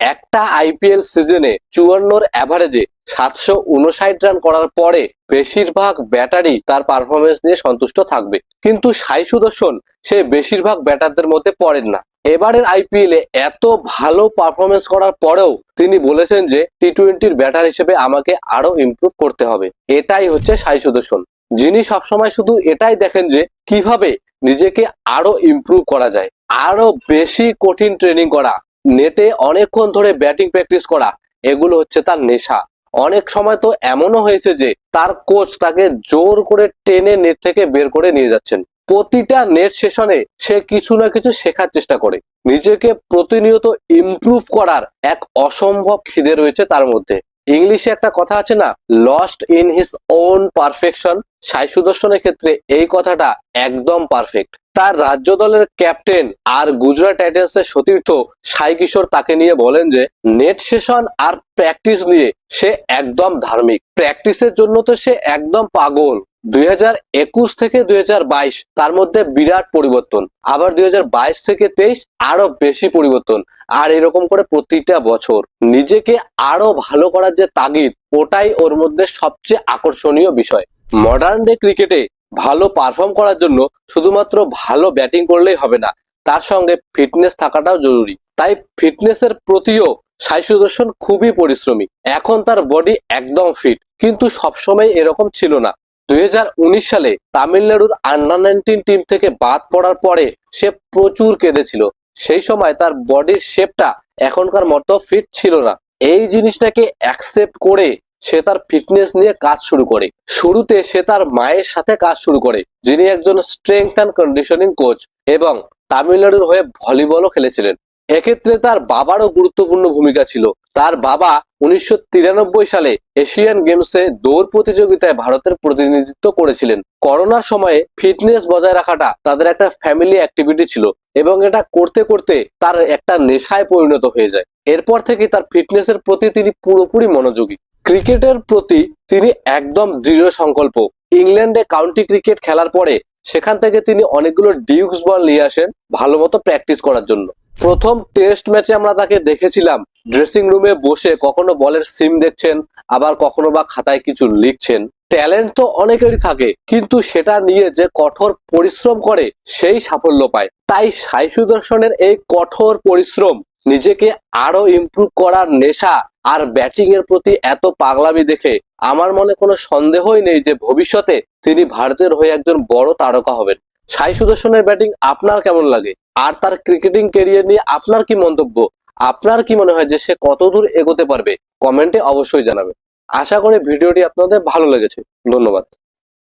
একটা আইপিএল সিজনে চুয়ান্নর অ্যাভারেজে সাতশো উনষাট রান করার পরে বেশিরভাগ ব্যাটারই তার পারফরমেন্স নিয়ে সন্তুষ্ট থাকবে। কিন্তু সাই সুদর্শন সে বেশিরভাগ ব্যাটারদের মধ্যে পড়েন না। এবারের আইপিএল এ এত ভালো পারফরমেন্স করার পরেও তিনি বলেছেন যে টি টোয়েন্টির ব্যাটার হিসেবে আমাকে আরও ইমপ্রুভ করতে হবে। এটাই হচ্ছে সাই সুদর্শন যিনি সবসময় শুধু এটাই দেখেন যে কীভাবে নিজেকে আরও ইমপ্রুভ করা যায়। আরও বেশি কঠিন ট্রেনিং করা নেটে অনেকক্ষণ ধরে ব্যাটিং প্র্যাকটিস করা, এগুলো হচ্ছে তার নেশা। অনেক সময় তো এমনও হয়েছে যে তার কোচ তাকে জোর করে টেনে নেট থেকে বের করে নিয়ে যাচ্ছেন। প্রতিটা নেট সেশনে সে কিছু না কিছু শেখার চেষ্টা করে। নিজেকে প্রতিনিয়ত ইমপ্রুভ করার এক অসম্ভব খিদে রয়েছে তার মধ্যে। ইংলিশে একটা কথা আছে না lost in his own perfection Sai সুদর্শনের ক্ষেত্রে এই কথাটা একদম পারফেক্ট তার রাজ্য দলের ক্যাপ্টেন আর গুজরাট টাইটান্স এর সতীর্থ সাই কিশোর তাকে নিয়ে বলেন যে নেট সেশন আর প্র্যাকটিস নিয়ে সে একদম ধার্মিক। প্র্যাকটিসের জন্য তো সে একদম পাগল। দুই থেকে দুই হাজার বাইশ, তার মধ্যে বিরাট পরিবর্তন। আবার দুই হাজার বাইশ থেকে তেইশ, আরও বেশি পরিবর্তন। আর এরকম করে প্রতিটা বছর নিজেকে আরও ভালো করার যে তাগিদ, ওটাই ওর মধ্যে সবচেয়ে আকর্ষণীয় বিষয়। মডার্ন ডে ক্রিকেটে ভালো পারফর্ম করার জন্য শুধুমাত্র ভালো ব্যাটিং করলেই হবে না, তার সঙ্গে ফিটনেস থাকাটাও জরুরি। তাই ফিটনেসের প্রতিও সাই সুদর্শন খুবই পরিশ্রমী। এখন তার বডি একদম ফিট কিন্তু সবসময় এরকম ছিল না। উনিশ সালে তামিলনাড়ুর আন্ডার নাইনটিন টিম থেকে বাদ পড়ার পরে সে প্রচুর কেঁদেছিল। সেই সময় তার বডির শেপটা এখনকার মতো ফিট ছিল না। এই জিনিসটাকে অ্যাকসেপ্ট করে সে তার ফিটনেস নিয়ে কাজ শুরু করে। শুরুতে সে তার মায়ের সাথে কাজ শুরু করে, যিনি একজন স্ট্রেংথ অ্যান্ড কন্ডিশনিং কোচ এবং তামিলনাড়ুর হয়ে ভলিবলও খেলেছিলেন। এক্ষেত্রে তার বাবারও গুরুত্বপূর্ণ ভূমিকা ছিল। তার বাবা উনিশশো তিরানব্বই সালে এশিয়ান গেমসে দৌড় প্রতিযোগিতায় ভারতের প্রতিনিধিত্ব করেছিলেন। করোনার সময়ে ফিটনেস বজায় রাখাটা তাদের একটা ফ্যামিলি অ্যাক্টিভিটি ছিল এবং এটা করতে করতে তার একটা নেশায় পরিণত হয়ে যায়। এরপর থেকে তার ফিটনেসের প্রতি তিনি পুরোপুরি মনোযোগী। ক্রিকেটের প্রতি তিনি একদম দৃঢ় সংকল্প। ইংল্যান্ডে কাউন্টি ক্রিকেট খেলার পরে সেখান থেকে তিনি অনেকগুলো ডিউকস বল নিয়ে আসেন ভালো মতো প্র্যাকটিস করার জন্য। প্রথম টেস্ট ম্যাচে আমরা তাকে দেখেছিলাম ড্রেসিং রুমে বসে কখনো বলের সিম দেখছেন, আবার কখনো বা খাতায় কিছু লিখছেন। ট্যালেন্ট তো অনেকেরই থাকে, কিন্তু সেটা নিয়ে যে কঠোর পরিশ্রম করে সেই সাফল্য পায়। তাই সাই সুদর্শনের এই কঠোর পরিশ্রম নিজেকে আরও ইমপ্রুভ করার নেশা আর ব্যাটিং এর প্রতি এত পাগলামি দেখে আমার মনে কোনো সন্দেহই নেই যে ভবিষ্যতে তিনি ভারতের হয়ে একজন বড় তারকা হবেন। সাই সুদর্শনের ব্যাটিং আপনার কেমন লাগে? আর তার ক্রিকেটিং কেরিয়ার নিয়ে আপনার কি মন্তব্য? আপনার কি মনে হয় যে সে কতদূর এগোতে পারবে? কমেন্টে অবশ্যই জানাবে আশা করি ভিডিওটি আপনাদের ভালো লেগেছে। ধন্যবাদ।